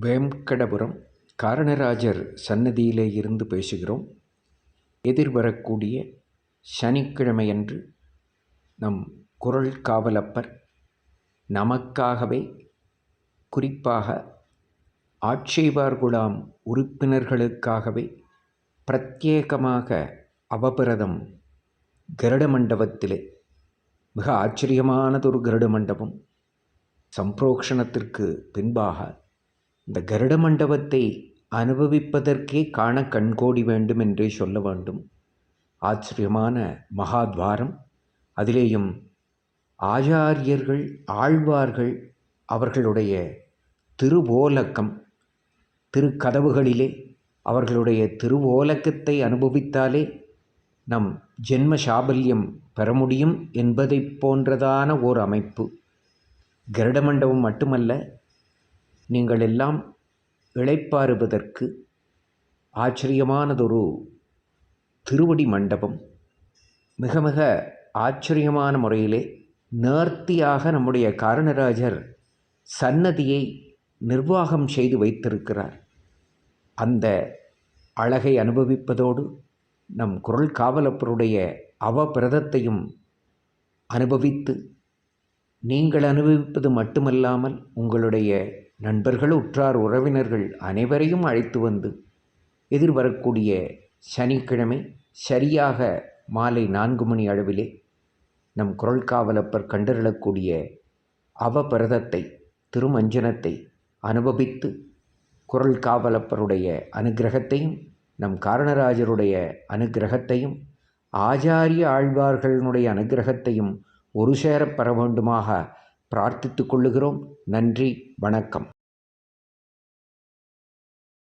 வேங்கடபுரம் காரணராஜர் சன்னதியிலே இருந்து பேசுகிறோம். எதிர்வரக்கூடிய சனிக்கிழமையன்று நம் குரல் காவலப்பர் நமக்காகவே குறிப்பாக ஆட்சேபார்குழாம் உறுப்பினர்களுக்காகவே பிரத்யேகமாக அவபிரதம் கருட மண்டபத்திலே மிக ஆச்சரியமானதொரு கருட மண்டபம். சம்பிரோக்ஷணத்திற்கு பின்பாக இந்த கருட மண்டபத்தை அனுபவிப்பதற்கே காண கண்கோடி வேண்டும் என்றே சொல்ல வேண்டும். ஆச்சரியமான மகாத்வாரம். அதிலேயும் ஆச்சாரியர்கள் ஆழ்வார்கள் அவர்களுடைய திருவோலக்கம் திருக்கதவுகளிலே அவர்களுடைய திருவோலக்கத்தை அனுபவித்தாலே நம் ஜென்ம சாபல்யம் பெற முடியும் என்பதைப் போன்றதான ஓர் அமைப்பு. கருட மண்டபம் மட்டுமல்ல நீங்கள் எல்லாம் இளைப்பாறுவதற்கு ஆச்சரியமானதொரு திருவடி மண்டபம். மிக மிக ஆச்சரியமான முறையிலே நேர்த்தியாக நம்முடைய காரணராஜர் சன்னதியை நிர்வாகம் செய்து வைத்திருக்கிறார். அந்த அழகை அனுபவிப்பதோடு நம் குரல் காவலப்பருடைய அவபிரதத்தையும் அனுபவித்து நீங்கள் அனுபவிப்பது மட்டுமல்லாமல் உங்களுடைய நண்பர்கள் உற்றார் உறவினர்கள் அனைவரையும் அழைத்து வந்து எதிர்வரக்கூடிய சனிக்கிழமை சரியாக மாலை நான்கு மணி அளவிலே நம் குரல் காவலப்பர் கண்டறியக்கூடிய அவபிரதத்தை திருமஞ்சனத்தை அனுபவித்து குரல் காவலப்பருடைய அனுகிரகத்தையும் நம் காரணராஜருடைய அனுகிரகத்தையும் ஆச்சாரிய ஆழ்வார்களினுடைய அனுகிரகத்தையும் ஒரு சேர பெற வேண்டுமாக பிரார்த்தித்துக் கொள்ளுகிறோம். நன்றி வணக்கம்.